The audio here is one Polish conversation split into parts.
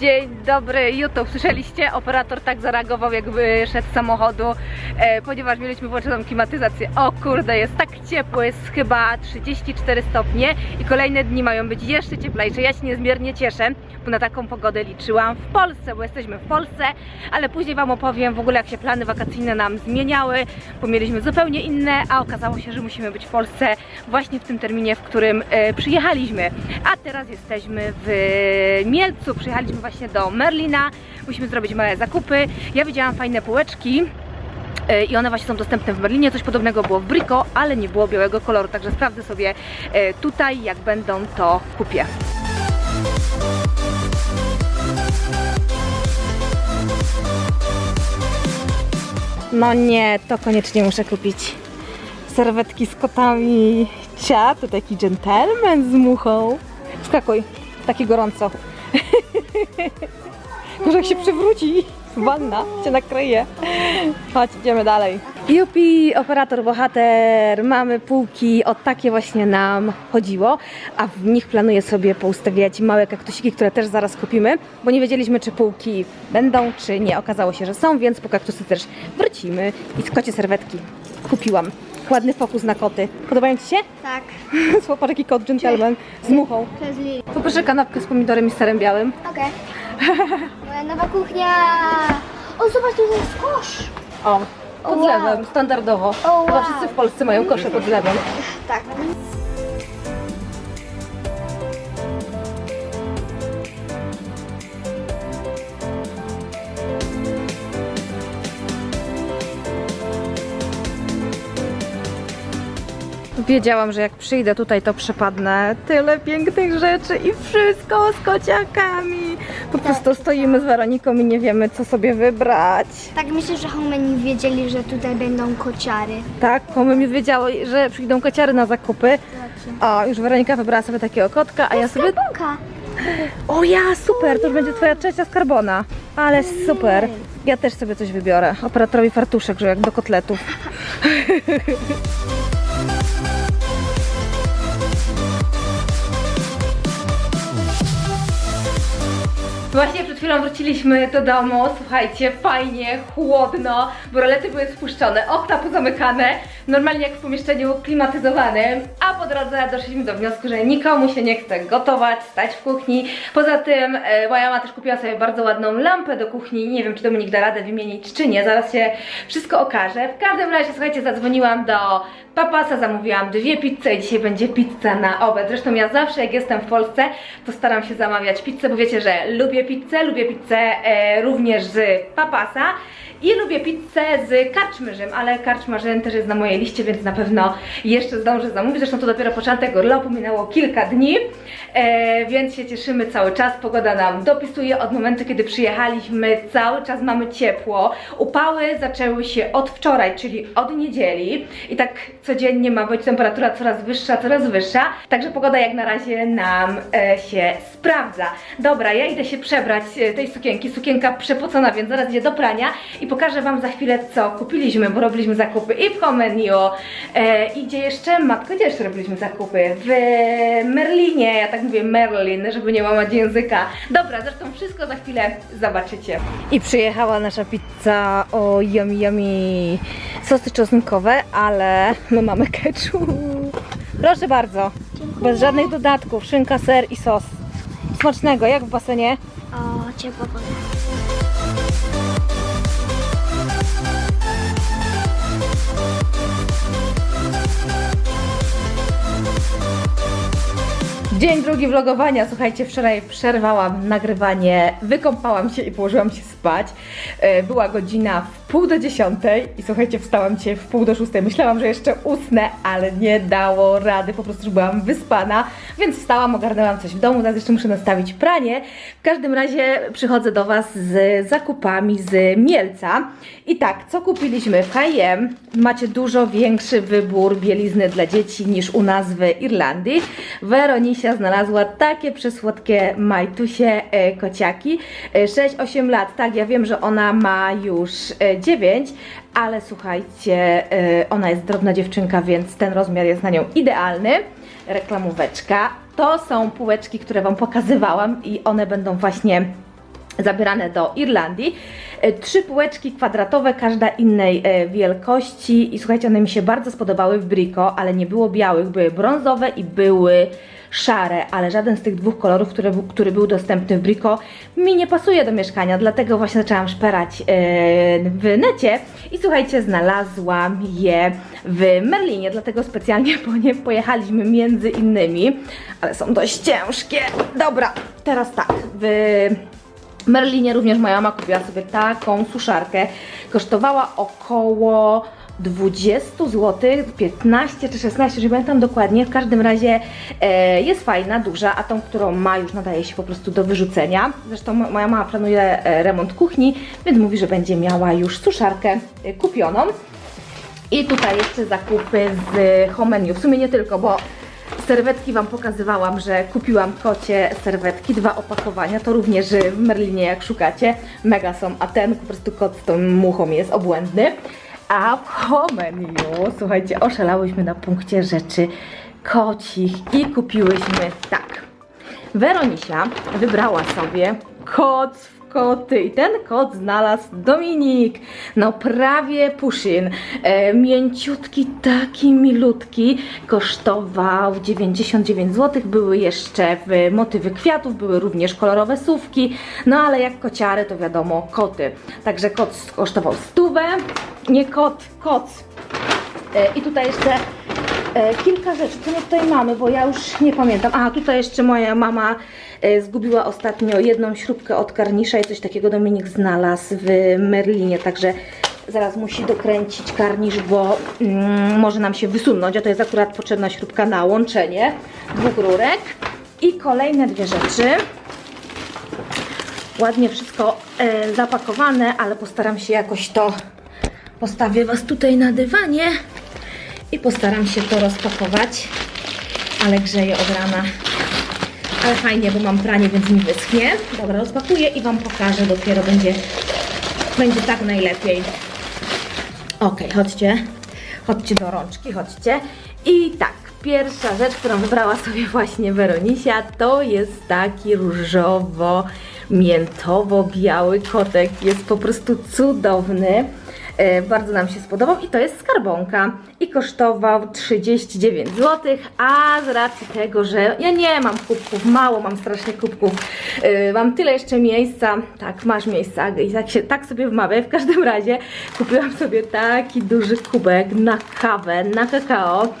Dzień dobry YouTube, słyszeliście? Operator tak zareagował jakby szedł z samochodu, ponieważ mieliśmy włączoną klimatyzację. O kurde, jest tak ciepło, jest chyba 34 stopnie i kolejne dni mają być jeszcze cieplejsze. Ja się niezmiernie cieszę, bo na taką pogodę liczyłam w Polsce, bo jesteśmy w Polsce, ale później Wam opowiem w ogóle jak się plany wakacyjne nam zmieniały, bo mieliśmy zupełnie inne, a okazało się, że musimy być w Polsce właśnie w tym terminie, w którym e, przyjechaliśmy. A teraz jesteśmy w Mielcu, przyjechaliśmy właśnie do Merlina, musimy zrobić małe zakupy. Ja widziałam fajne półeczki. E, I one właśnie są dostępne w Berlinie. Coś podobnego było w Brico, ale nie było białego koloru. Także sprawdzę sobie e, tutaj, jak będą, to kupię. No nie, to koniecznie muszę kupić. Serwetki z kotami. Cia, to taki gentleman z muchą. Skakuj, taki gorąco. Może jak się przewróci, wanna cię nakryje. Chodź, idziemy dalej. Jupi, operator, bohater, mamy półki, o takie właśnie nam chodziło, a w nich planuję sobie poustawiać małe kaktusiki, które też zaraz kupimy, bo nie wiedzieliśmy, czy półki będą, czy nie. Okazało się, że są, więc po kaktusy też wrócimy. I kocie serwetki kupiłam. Ładny fokus na koty. Podobają Ci się? Tak, Zobacz, jaki kot gentleman z muchą. to jest Lili. Poproszę kanapkę z pomidorem i serem białym. Okej. Moja nowa kuchnia. O, zobacz, tu jest kosz. O, pod Wow. zlewem, standardowo. O, Chyba wow. wszyscy w Polsce mają kosze pod zlewem. Tak. Wiedziałam, że jak przyjdę tutaj, to przepadnę. Tyle pięknych rzeczy i wszystko z kociakami. Po prostu stoimy z Weroniką i nie wiemy, co sobie wybrać. Tak myślę, że homeni wiedzieli, że tutaj będą kociary. Tak, komu mi wiedziało, że przyjdą kociary na zakupy. O, już Weronika wybrała sobie takiego kotka, a ja sobie... Skarbonka. O ja, super, to już będzie twoja trzecia skarbona. Ale super. Ja też sobie coś wybiorę. Operatorowi fartuszek, że jak do kotletów. Właśnie przed chwilą wróciliśmy do domu. Słuchajcie, fajnie, chłodno, bo rolety były spuszczone, okna pozamykane, normalnie jak w pomieszczeniu klimatyzowanym, a po drodze doszliśmy do wniosku, że nikomu się nie chce gotować, stać w kuchni. Poza tym e, moja mama też kupiła sobie bardzo ładną lampę do kuchni. Nie wiem, czy Dominik da radę wymienić, czy nie. Zaraz się wszystko okaże. W każdym razie, słuchajcie, zadzwoniłam do Papasa, zamówiłam dwie pizze i dzisiaj będzie pizza na obiad. Zresztą ja zawsze, jak jestem w Polsce, to staram się zamawiać pizzę, bo wiecie, że lubię pizzę, lubię pizzę e, również z Papasa i lubię pizzę z karczmyrzem, ale karczmarzem też jest na mojej liście, więc na pewno jeszcze zdążę zamówić. Zresztą to dopiero początek urlopu, minęło kilka dni, e, więc się cieszymy cały czas. Pogoda nam dopisuje od momentu, kiedy przyjechaliśmy, cały czas mamy ciepło. Upały zaczęły się od wczoraj, czyli od niedzieli i tak codziennie ma być temperatura coraz wyższa, coraz wyższa, także pogoda jak na razie nam e, się sprawdza. Dobra, ja idę się przebrać e, tej sukienki, sukienka przepocona, więc zaraz idzie do prania i pokażę Wam za chwilę co kupiliśmy, bo robiliśmy zakupy i w Homenio, e, i gdzie jeszcze, matko, gdzie jeszcze robiliśmy zakupy? W Merlinie, ja tak mówię Merlin, żeby nie łamać języka. Dobra, zresztą wszystko za chwilę zobaczycie. I przyjechała nasza pizza, o yummy yummy, sosy czosnkowe, ale my mamy ketchup. Proszę bardzo, bez żadnych dodatków, szynka, ser i sos. Smacznego, jak w basenie? O, ciepła woda. Dzień drugi vlogowania. Słuchajcie, wczoraj przerwałam nagrywanie, wykąpałam się i położyłam się spać. E, Była godzina w pół do dziesiątej i słuchajcie, wstałam cię w pół do szóstej. Myślałam, że jeszcze usnę, ale nie dało rady, po prostu już byłam wyspana, więc wstałam, ogarnęłam coś w domu, teraz jeszcze muszę nastawić pranie. W każdym razie przychodzę do Was z zakupami z Mielca. I tak, co kupiliśmy w H&M? Macie dużo większy wybór bielizny dla dzieci niż u nas w Irlandii. Weronisia znalazła takie przesłodkie majtusie e, kociaki. E, 6-8 lat, tak, ja wiem, że ona ma już e, 9, ale słuchajcie, e, ona jest drobna dziewczynka, więc ten rozmiar jest na nią idealny. Reklamóweczka. To są półeczki, które Wam pokazywałam i one będą właśnie zabierane do Irlandii. E, Trzy półeczki kwadratowe, każda innej e, wielkości. I słuchajcie, one mi się bardzo spodobały w Brico, ale nie było białych, były brązowe i były szare, ale żaden z tych dwóch kolorów, który, który był dostępny w Brico mi nie pasuje do mieszkania, dlatego właśnie zaczęłam szperać e, w necie. I słuchajcie, znalazłam je w Merlinie, dlatego specjalnie po nie pojechaliśmy między innymi, ale są dość ciężkie. Dobra, teraz tak, w Merlinie również moja mama kupiła sobie taką suszarkę. Kosztowała około 20 zł, 15 czy 16, nie pamiętam dokładnie. W każdym razie e, jest fajna, duża, a tą, którą ma już nadaje się po prostu do wyrzucenia. Zresztą mo- moja mama planuje e, remont kuchni, więc mówi, że będzie miała już suszarkę e, kupioną. I tutaj jeszcze zakupy z Homeniu. W sumie nie tylko, bo serwetki Wam pokazywałam, że kupiłam kocie serwetki, dwa opakowania. To również w Merlinie, jak szukacie, mega są. A ten po prostu kot z tą muchą jest obłędny. A w Homeniu, słuchajcie, oszalałyśmy na punkcie rzeczy kocich i kupiłyśmy tak. Weronisia wybrała sobie koc w koty i ten kot znalazł Dominik. No prawie puszyn. E, mięciutki, taki milutki. Kosztował 99 zł. Były jeszcze w motywy kwiatów, były również kolorowe słówki. No ale jak kociary to wiadomo koty. Także kot kosztował stówę. Nie kot, koc. E, I tutaj jeszcze kilka rzeczy, co my tutaj mamy, bo ja już nie pamiętam. A tutaj jeszcze moja mama e, zgubiła ostatnio jedną śrubkę od karnisza i coś takiego Dominik znalazł w Merlinie, także zaraz musi dokręcić karnisz, bo mm, może nam się wysunąć, a to jest akurat potrzebna śrubka na łączenie dwóch rurek. I kolejne dwie rzeczy. Ładnie wszystko e, zapakowane, ale postaram się jakoś to Postawię Was tutaj na dywanie i postaram się to rozpakować, ale grzeje od rana. Ale fajnie, bo mam pranie, więc mi wyschnie. Dobra, rozpakuję i Wam pokażę, dopiero będzie, będzie tak najlepiej. Ok, chodźcie, chodźcie do rączki, chodźcie. I tak, pierwsza rzecz, którą wybrała sobie właśnie Weronisia, to jest taki różowo-miętowo-biały kotek. Jest po prostu cudowny. E, Bardzo nam się spodobał i to jest skarbonka. I kosztował 39 zł, a z racji tego, że ja nie mam kubków, mało mam strasznie kubków, e, mam tyle jeszcze miejsca, tak masz miejsca i tak, się, tak sobie wmawiam, w każdym razie kupiłam sobie taki duży kubek na kawę, na kakao,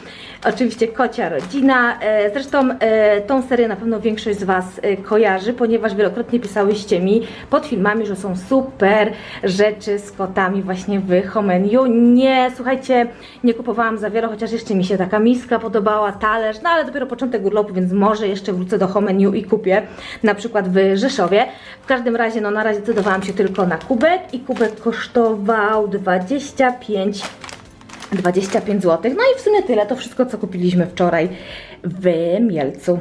Oczywiście kocia rodzina. E, Zresztą e, tą serię na pewno większość z Was e, kojarzy, ponieważ wielokrotnie pisałyście mi pod filmami, że są super rzeczy z kotami właśnie w Homeniu. Nie, słuchajcie, nie kupowałam za wiele, chociaż jeszcze mi się taka miska podobała, talerz, no ale dopiero początek urlopu, więc może jeszcze wrócę do Homeniu i kupię, na przykład w Rzeszowie. W każdym razie, no na razie decydowałam się tylko na kubek i kubek kosztował 25 25 zł. No i w sumie tyle, to wszystko co kupiliśmy wczoraj w Mielcu.